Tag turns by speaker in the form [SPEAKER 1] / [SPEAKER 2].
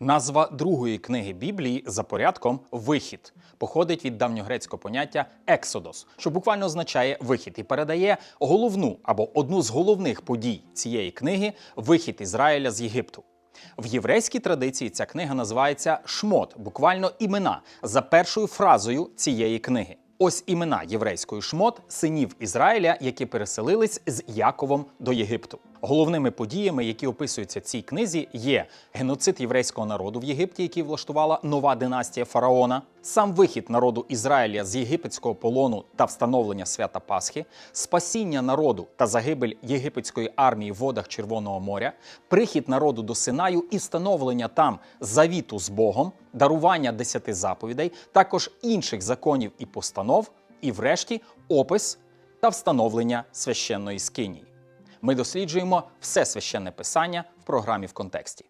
[SPEAKER 1] Назва другої книги Біблії за порядком вихід походить від давньогрецького поняття ексодос, що буквально означає вихід, і передає головну або одну з головних подій цієї книги вихід Ізраїля з Єгипту. В єврейській традиції ця книга називається Шмот, буквально імена за першою фразою цієї книги. Ось імена єврейської шмот синів Ізраїля, які переселились з Яковом до Єгипту. Головними подіями, які описуються в цій книзі, є геноцид єврейського народу в Єгипті, який влаштувала нова династія фараона, сам вихід народу Ізраїля з єгипетського полону та встановлення свята Пасхи, спасіння народу та загибель єгипетської армії в водах Червоного моря, прихід народу до Синаю і встановлення там завіту з Богом, дарування десяти заповідей, також інших законів і постанов, і, врешті, опис та встановлення священної скинії. Ми досліджуємо все священне писання в програмі в контексті.